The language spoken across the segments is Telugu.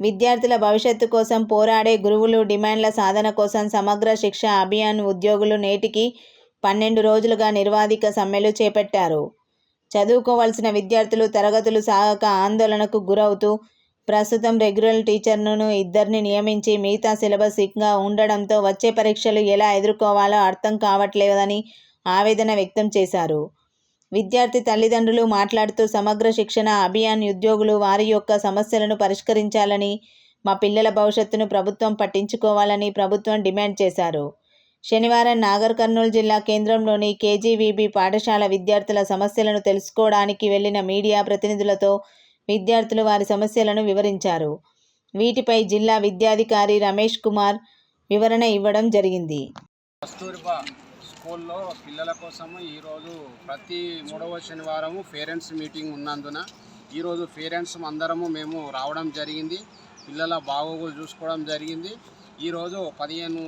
విద్యార్థుల భవిష్యత్తు కోసం పోరాడే గురువులు డిమాండ్ల సాధన కోసం సమగ్ర శిక్ష అభియాన్ ఉద్యోగులు నేటికి పన్నెండు రోజులుగా నిర్వాధిక సమ్మెలు చేపట్టారు. చదువుకోవాల్సిన విద్యార్థులు తరగతులు సాగక ఆందోళనకు గురవుతూ ప్రస్తుతం రెగ్యులర్ టీచర్ను ఇద్దరిని నియమించి మిగతా సిలబస్ ఇంకా ఉండడంతో వచ్చే పరీక్షలు ఎలా ఎదుర్కోవాలో అర్థం కావట్లేదని ఆవేదన వ్యక్తం చేశారు. విద్యార్థి తల్లిదండ్రులు మాట్లాడుతూ సమగ్ర శిక్షణ అభియాన్ ఉద్యోగులు వారి యొక్క సమస్యలను పరిష్కరించాలని మా పిల్లల భవిష్యత్తును ప్రభుత్వం పట్టించుకోవాలని ప్రభుత్వం డిమాండ్ చేశారు. శనివారం నాగర్ కర్నూలు జిల్లా కేంద్రంలోని కేజీవీబీ పాఠశాల విద్యార్థుల సమస్యలను తెలుసుకోవడానికి వెళ్ళిన మీడియా ప్రతినిధులతో విద్యార్థులు వారి సమస్యలను వివరించారు. వీటిపై జిల్లా విద్యాధికారి రమేష్ కుమార్ వివరణ ఇవ్వడం జరిగింది. కస్తూరిబా స్కూల్లో పిల్లల కోసము ఈరోజు ప్రతి మూడవ శనివారము పేరెంట్స్ మీటింగ్ ఉన్నందున ఈరోజు పేరెంట్స్ అందరము మేము రావడం జరిగింది. పిల్లల బాగోగులు చూసుకోవడం జరిగింది. ఈరోజు పదిహేను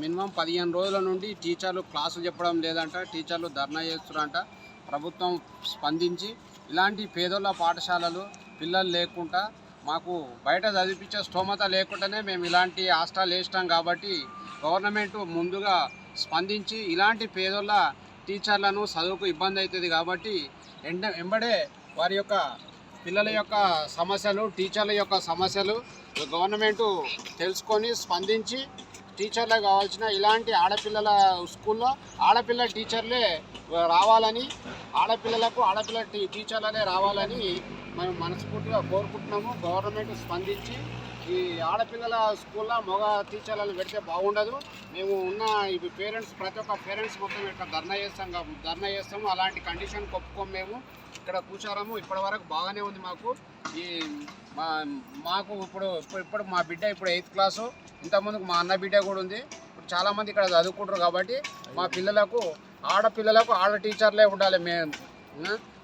మినిమం పదిహేను రోజుల నుండి టీచర్లు క్లాసులు చెప్పడం లేదంట టీచర్లు ధర్నా చేస్తున్నారంట ప్రభుత్వం స్పందించి ఇలాంటి పేదోళ్ళ పాఠశాలలు పిల్లలు లేకుండా మాకు బయట చదివించే స్తోమత లేకుండానే మేము ఇలాంటి హాస్టల్ వేసినాం కాబట్టి గవర్నమెంట్ ముందుగా స్పందించి ఇలాంటి పేదోళ్ళ టీచర్లను చదువుకు ఇబ్బంది అవుతుంది కాబట్టి ఎండ వెంబడే వారి యొక్క పిల్లల యొక్క సమస్యలు టీచర్ల యొక్క సమస్యలు గవర్నమెంట్ తెలుసుకొని స్పందించి టీచర్లకు కావాల్సిన ఇలాంటి ఆడపిల్లల స్కూల్లో ఆడపిల్ల టీచర్లే రావాలని ఆడపిల్లలకు ఆడపిల్ల టీ టీచర్లనే రావాలని మేము మనస్ఫూర్తిగా కోరుకుంటున్నాము. గవర్నమెంట్ స్పందించి ఈ ఆడపిల్లల స్కూల్లో మగ టీచర్లను పెడితే బాగుండదు. మేము ఉన్న ఇవి పేరెంట్స్ ప్రతి ఒక్క పేరెంట్స్ మొత్తం ఇక్కడ ధర్నా చేస్తాం కాబ- ధర్నా చేస్తాము. అలాంటి కండిషన్ ఒప్పుకోము మేము. ఇక్కడ కూర్చోరాము. ఇప్పటి వరకు బాగానే ఉంది మాకు. ఈ మా మాకు ఇప్పుడు ఇప్పుడు ఇప్పుడు మా బిడ్డ ఇప్పుడు ఎయిత్ క్లాసు. ఇంతకుముందుకు మా అన్న బిడ్డ కూడా ఉంది. ఇప్పుడు చాలామంది ఇక్కడ చదువుకుంటారు కాబట్టి మా పిల్లలకు ఆడపిల్లలకు ఆడ టీచర్లే ఉండాలి మేము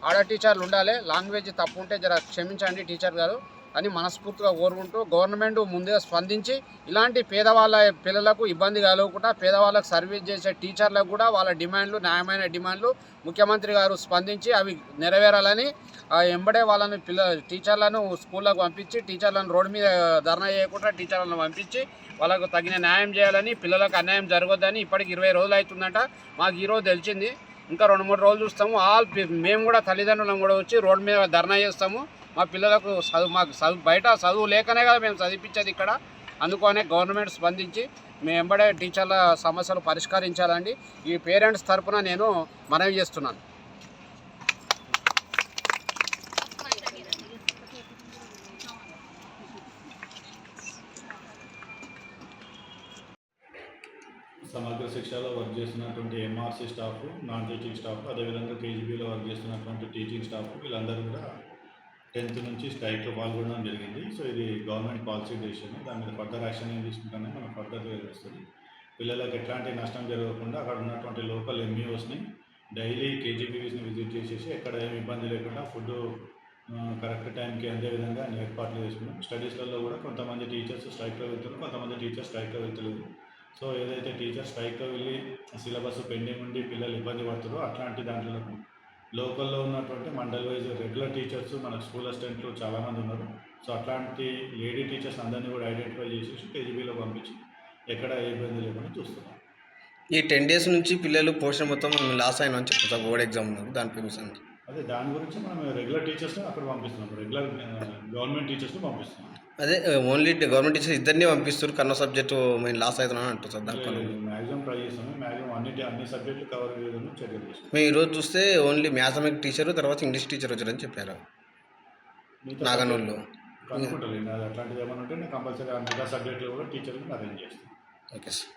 ఆడ టీచర్లు ఉండాలి. లాంగ్వేజ్ తప్పు ఉంటే జర క్షమించండి టీచర్ గారు. అని మనస్ఫూర్తిగా కోరుకుంటూ గవర్నమెంట్ ముందుగా స్పందించి ఇలాంటి పేదవాళ్ళ పిల్లలకు ఇబ్బంది కలగకుండా పేదవాళ్ళకు సర్వీస్ చేసే టీచర్లకు కూడా వాళ్ళ డిమాండ్లు న్యాయమైన డిమాండ్లు ముఖ్యమంత్రి గారు స్పందించి అవి నెరవేరాలని ఎంబడే వాళ్ళని పిల్ల టీచర్లను స్కూళ్ళకు పంపించి టీచర్లను రోడ్డు మీద ధర్నా చేయకుండా టీచర్లను పంపించి వాళ్ళకు తగిన న్యాయం చేయాలని పిల్లలకు అన్యాయం జరగొద్దని ఇప్పటికి ఇరవై రోజులు అవుతుందంట. మాకు ఈరోజు తెలిసింది. ఇంకా రెండు మూడు రోజులు చూస్తాము. ఆల్ మేము కూడా తల్లిదండ్రులను కూడా వచ్చి రోడ్డు మీద ధర్నా చేస్తాము. మా పిల్లలకు చదువు మాకు చదువు బయట చదువు లేకనే కదా మేము చదివించేది ఇక్కడ. అందుకనే గవర్నమెంట్ స్పందించి మేము ఎంబడే టీచర్ల సమస్యలు పరిష్కరించాలండి. ఈ పేరెంట్స్ తరఫున నేను మనవి చేస్తున్నాను. సమగ్ర శిక్షలో వర్క్ చేస్తున్నటువంటి MRC staff non teaching staff అదేవిధంగా కేజీబీలో వర్క్ చేస్తున్నటువంటి టీచింగ్ స్టాఫ్ వీళ్ళందరూ కూడా టెన్త్ నుంచి స్ట్రైక్లో పాల్గొనడం జరిగింది. సో ఇది గవర్నమెంట్ పాలసీ డెసిషన్. దాని మీద ఫర్దర్ యాక్షన్ ఏం తీసుకుంటానే మనం ఫర్దర్ తెలుస్తుంది పిల్లలకు ఎట్లాంటి నష్టం జరగకుండా అక్కడ ఉన్నటువంటి లోకల్ ఎంఈఓస్ని డైలీ కేజీబీవీస్ని విజిట్ చేసేసి ఎక్కడ ఏమి ఇబ్బంది లేకుండా ఫుడ్ కరెక్ట్ టైంకి అందే విధంగా అన్ని ఏర్పాట్లు చేసుకున్నాం. స్టడీస్లలో కూడా కొంతమంది టీచర్స్ స్ట్రైక్లో వెళ్తున్నారు. కొంతమంది టీచర్స్ స్ట్రైక్లో వెళ్తలేదు. సో ఏదైతే టీచర్స్ స్ట్రైక్లో వెళ్ళి సిలబస్ పెండింగ్ ఉండి పిల్లలు ఇబ్బంది పడుతారో అట్లాంటి దాంట్లో లోకల్లో ఉన్నటువంటి మండల్ వైజ్ రెగ్యులర్ టీచర్స్ మన స్కూల్ అసిస్టెంట్లు చాలామంది ఉన్నారు. సో అట్లాంటి లేడీ టీచర్స్ అందరినీ కూడా ఐడెంటిఫై చేసేసి కేజీబీలో పంపించి ఎక్కడ ఏ ఇబ్బంది లేకుండా చూస్తున్నాం. ఈ టెన్ డేస్ నుంచి పిల్లలు పోషన్ మొత్తం లాస్ అయినా అని బోర్డ్ ఎగ్జామ్ మీ సంగతి. అదే దాని గురించి మనం రెగ్యులర్ టీచర్స్ని అక్కడ పంపిస్తున్నాం. రెగ్యులర్ గవర్నమెంట్ టీచర్స్ని పంపిస్తున్నాం. అదే ఓన్లీ గవర్నమెంట్ టీచర్స్ ఇద్దరిని పంపిస్తారు కన్న సబ్జెక్టు మేము లాస్ అవుతున్నాను అంటారు సార్ మ్యాక్సిమం ట్రై చేస్తాము మ్యాక్సిమం అన్ని అన్ని సబ్జెక్టులు కవర్ చేయడం చర్యలు తీసుకుంటాం. మేము ఈరోజు చూస్తే ఓన్లీ మ్యాథమెటిక్ టీచర్ తర్వాత ఇంగ్లీష్ టీచర్ వచ్చారని చెప్పారు. నాగనూరులో. అట్లాంటిది ఏమైనా ఉంటే కంపల్సరీ మిగతా సబ్జెక్టులు కూడా టీచర్కి అరేంజ్ ఓకే సార్.